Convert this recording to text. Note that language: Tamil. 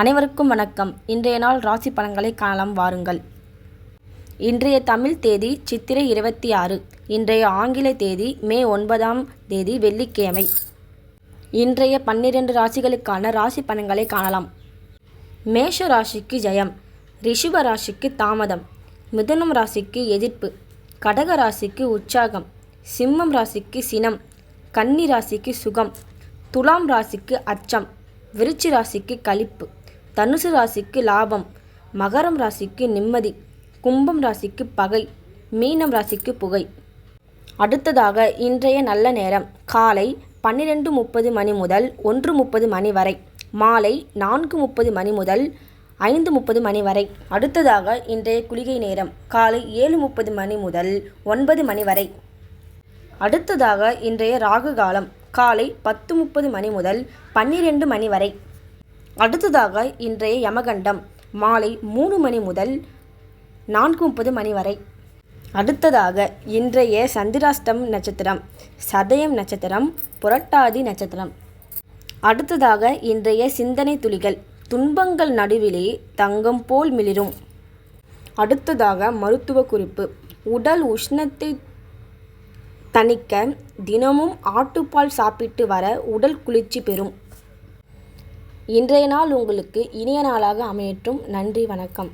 அனைவருக்கும் வணக்கம். இன்றைய நாள் ராசி பலன்களை காணலாம் வாருங்கள். இன்றைய தமிழ் தேதி சித்திரை இருபத்தி ஆறு. இன்றைய ஆங்கில தேதி மே ஒன்பதாம் தேதி வெள்ளிக்கிழமை. இன்றைய பன்னிரண்டு ராசிகளுக்கான ராசி பலன்களை காணலாம். மேஷ ராசிக்கு ஜெயம் ரிஷுவ ராசிக்கு தாமதம் மிதுனம் ராசிக்கு எதிர்ப்பு கடக ராசிக்கு உற்சாகம் சிம்மம் ராசிக்கு சினம் கன்னி ராசிக்கு சுகம் துலாம் ராசிக்கு அச்சம் விருச்சி ராசிக்கு களிப்பு தனுசு ராசிக்கு லாபம் மகரம் ராசிக்கு நிம்மதி கும்பம் ராசிக்கு பகை மீனம் ராசிக்கு புகை. அடுத்ததாக இன்றைய நல்ல நேரம் காலை பன்னிரெண்டு முப்பது மணி முதல் ஒன்று முப்பது மணி வரை மாலை நான்கு முப்பது மணி முதல் ஐந்து முப்பது மணி வரை. அடுத்ததாக இன்றைய குளிகை நேரம் காலை ஏழு முப்பது மணி முதல் ஒன்பது மணி வரை. அடுத்ததாக இன்றைய ராகு காலம் காலை பத்து முப்பது மணி முதல் பன்னிரெண்டு மணி வரை. அடுத்ததாக இன்றைய யமகண்டம். மாலை மூணு மணி முதல் நான்கு முப்பது மணி வரை. அடுத்ததாக இன்றைய சந்திராஷ்டம் நட்சத்திரம் சதயம் நட்சத்திரம் புரட்டாதி நட்சத்திரம். அடுத்ததாக இன்றைய சிந்தனை துளிகள் துன்பங்கள் நடுவிலே தங்கம் போல் மிளிரும். அடுத்ததாக மருத்துவ குறிப்பு உடல் உஷ்ணத்தை தணிக்க தினமும் ஆட்டுப்பால் சாப்பிட்டு வர உடல் குளிர்ச்சி பெறும். இன்றைய நாள் உங்களுக்கு இனிய நாளாக அமையட்டும். நன்றி வணக்கம்.